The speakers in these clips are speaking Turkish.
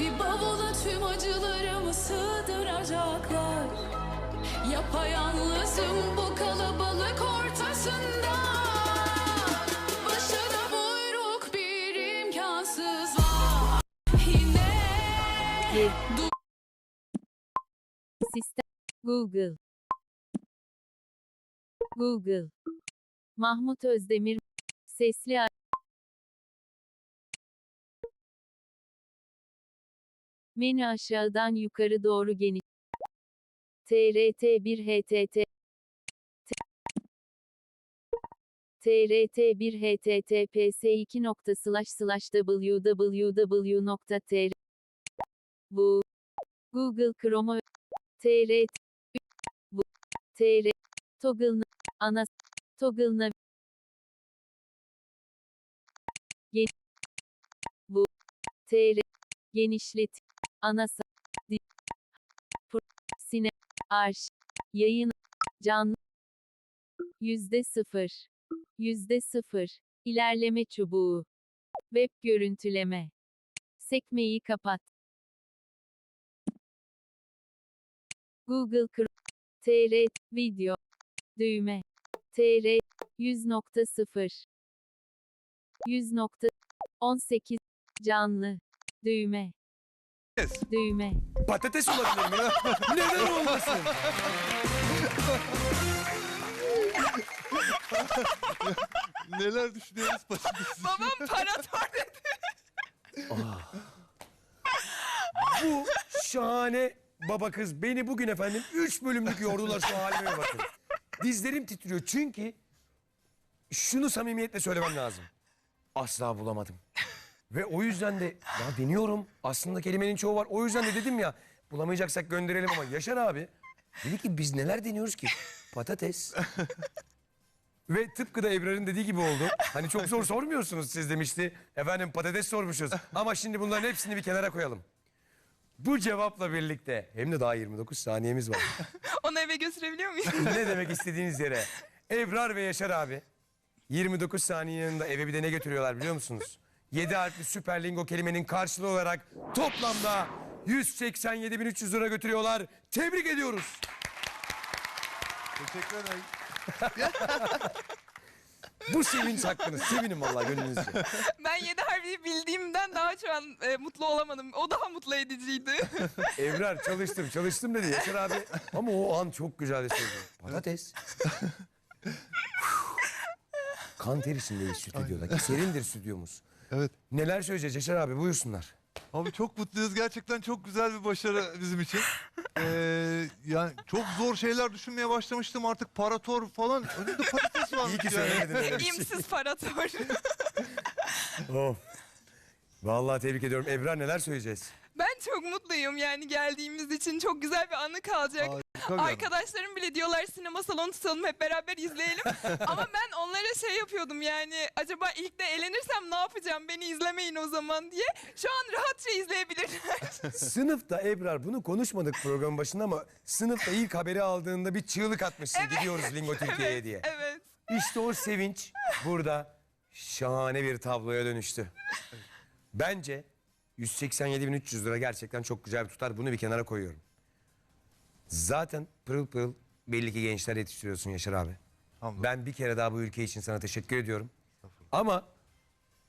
Bir bavula tüm acılarımı sığdıracaklar Yapayalnızım bu kalabalık ortasında Başına buyruk bir imkansız var Yine. Sistem. Google. Google. Mahmut Özdemir. Sesli Menü aşağıdan yukarı doğru geniş. TRT1 HTT TRT1 HTTPS 2 nokta slash slash www.tr bu Google Chrome TR bu TR toggle ana toggle gen bu TR genişlet ana sa- di- pro- sine arş yayın canlı yüzde sıfır yüzde sıfır ilerleme çubuğu web görüntüleme sekmeyi kapat Google Chrome TR video düğme TR 100.0 100.18 canlı düğme. Düğme Patates olabilir mi ya? Neden olmasın? Neler düşünüyoruz patates? Babam parator dedi. Bu şahane baba kız beni bugün efendim 3 bölümlük yordular şu halime bakın. Dizlerim titriyor çünkü şunu samimiyetle söylemem lazım. Asla bulamadım. Ve o yüzden de ya deniyorum. Aslında kelimenin çoğu var. O yüzden de dedim ya bulamayacaksak gönderelim ama Yaşar abi dedi ki biz neler deniyoruz ki? Patates. Ve tıpkı da Ebrar'ın dediği gibi oldu. Hani çok zor sormuyorsunuz siz demişti. Efendim patates sormuşuz. Ama şimdi bunların hepsini bir kenara koyalım. Bu cevapla birlikte hem de daha 29 saniyemiz var. Onu eve götürebiliyor muyum? ne demek istediğiniz yere. Ebrar ve Yaşar abi 29 saniye yanında eve bir de ne götürüyorlar biliyor musunuz? 7 harfli süper lingo kelimenin karşılığı olarak toplamda 187.300 lira götürüyorlar. Tebrik ediyoruz. Teşekkür ederim. Bu sevinç hakkınız. Sevinin vallahi gönlünüzce. ben yedi harfi bildiğimden daha şu an e, mutlu olamadım. O daha mutlu ediciydi. Ebrar çalıştım çalıştım dedi Yaşar abi. Ama o an çok güzel söyledi. Patates. kan ter içindeyiz stüdyodaki. Serindir stüdyomuz. Evet. Neler söyleyeceğiz Yaşar abi buyursunlar. Abi çok mutluyuz. Gerçekten çok güzel bir başarı bizim için. Ee, yani çok zor şeyler düşünmeye başlamıştım. Artık parator falan. Önümde patates var. İyi ki söylemedin öyle bir şey. İmsiz parator. Of. Vallahi tebrik ediyorum. Ebrar neler söyleyeceğiz? ben çok mutluyum yani geldiğimiz için çok güzel bir anı kalacak. Arkadaşlarım bile diyorlar sinema salonu tutalım hep beraber izleyelim. Ama ben onlara şey yapıyordum yani acaba ilk de elenirsem ne yapacağım beni izlemeyin o zaman diye. Şu an rahatça izleyebilirler. Sınıfta Ebrar bunu konuşmadık programın başında ama sınıfta ilk haberi aldığında bir çığlık atmışsın. Gidiyoruz Lingo Türkiye'ye diye. evet. İşte o sevinç burada şahane bir tabloya dönüştü. Bence 187.300 lira gerçekten çok güzel bir tutar. Bunu bir kenara koyuyorum. Zaten pırıl pırıl belli ki gençler yetiştiriyorsun Yaşar abi. Hamdolsun. Ben bir kere daha bu ülke için sana teşekkür ediyorum. Ama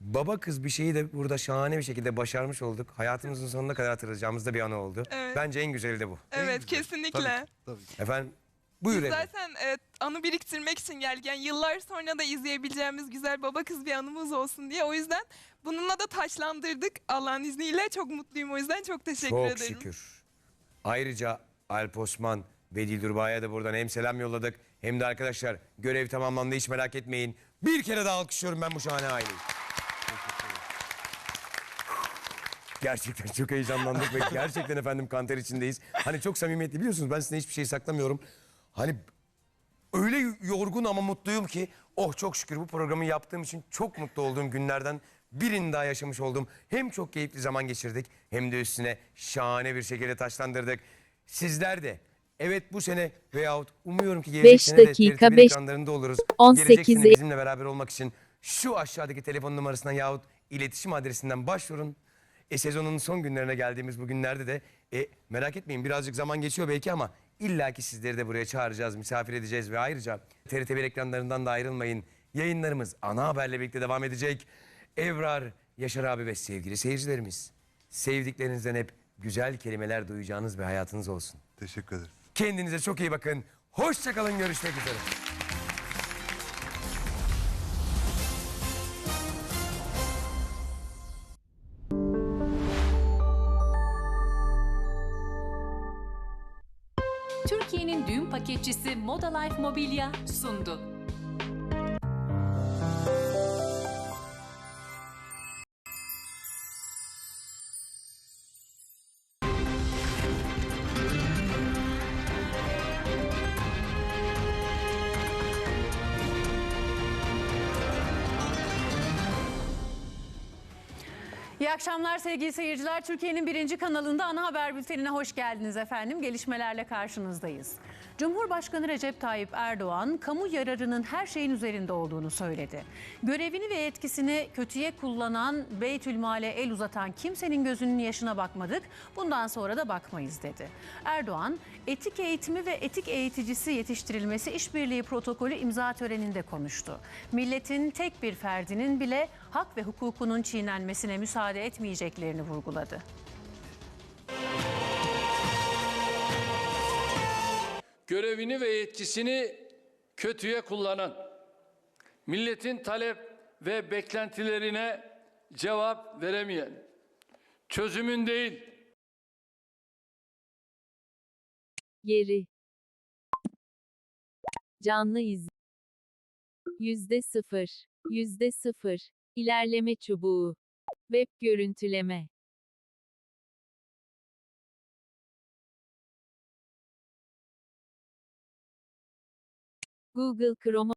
baba kız bir şeyi de burada şahane bir şekilde başarmış olduk. Hayatımızın sonuna kadar hatırlayacağımız da bir anı oldu. Evet. Bence en güzeli de bu. Evet güzel. kesinlikle. Tabii ki. Efendim buyur Biz zaten e, anı biriktirmek için geldik. Yani yıllar sonra da izleyebileceğimiz güzel baba kız bir anımız olsun diye. O yüzden bununla da taşlandırdık Allah'ın izniyle. Çok mutluyum o yüzden çok teşekkür Çok ederim. şükür. Ayrıca Alp Osman ve Dilruba'ya da buradan hem selam yolladık hem de arkadaşlar görev tamamlandı hiç merak etmeyin. Bir kere daha alkışlıyorum ben bu şahane aileyi. Gerçekten çok heyecanlandık ve gerçekten efendim kanter içindeyiz. Hani çok samimiyetli biliyorsunuz ben size hiçbir şey saklamıyorum. Hani öyle yorgun ama mutluyum ki oh çok şükür bu programı yaptığım için çok mutlu olduğum günlerden birini daha yaşamış oldum. Hem çok keyifli zaman geçirdik hem de üstüne şahane bir şekilde taşlandırdık. Sizler de evet bu sene veyahut umuyorum ki gelecek Beş sene de dakika, TRT1 beş- ekranlarında oluruz. 18 Gelecek sene bizimle beraber olmak için şu aşağıdaki telefon numarasından yahut iletişim adresinden başvurun. E sezonun son günlerine geldiğimiz bu günlerde de e, merak etmeyin birazcık zaman geçiyor belki ama illaki sizleri de buraya çağıracağız, misafir edeceğiz ve ayrıca TRT1 ekranlarından da ayrılmayın. Yayınlarımız ana haberle birlikte devam edecek. Evrar, Yaşar abi ve sevgili seyircilerimiz. Sevdiklerinizden hep güzel kelimeler duyacağınız bir hayatınız olsun. Teşekkür ederim. Kendinize çok iyi bakın. Hoşçakalın görüşmek üzere. Türkiye'nin düğün paketçisi Moda Life Mobilya sundu. İyi akşamlar sevgili seyirciler. Türkiye'nin birinci kanalında ana haber bültenine hoş geldiniz efendim. Gelişmelerle karşınızdayız. Cumhurbaşkanı Recep Tayyip Erdoğan, kamu yararının her şeyin üzerinde olduğunu söyledi. Görevini ve yetkisini kötüye kullanan, Beytülmal'e el uzatan kimsenin gözünün yaşına bakmadık, bundan sonra da bakmayız dedi. Erdoğan, etik eğitimi ve etik eğiticisi yetiştirilmesi işbirliği protokolü imza töreninde konuştu. Milletin tek bir ferdinin bile hak ve hukukunun çiğnenmesine müsaade etmeyeceklerini vurguladı. görevini ve yetkisini kötüye kullanan, milletin talep ve beklentilerine cevap veremeyen, çözümün değil, Geri. Canlı iz. Yüzde sıfır. Yüzde sıfır. İlerleme çubuğu. Web görüntüleme. Google Chrome.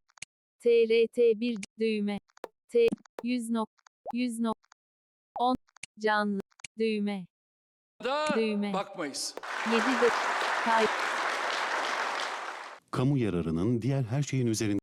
TRT1 düğme. T 100 nok 100 nok 10 canlı düğme. da Düğme. bakmayız. 7 de kay kamu yararının diğer her şeyin üzerinde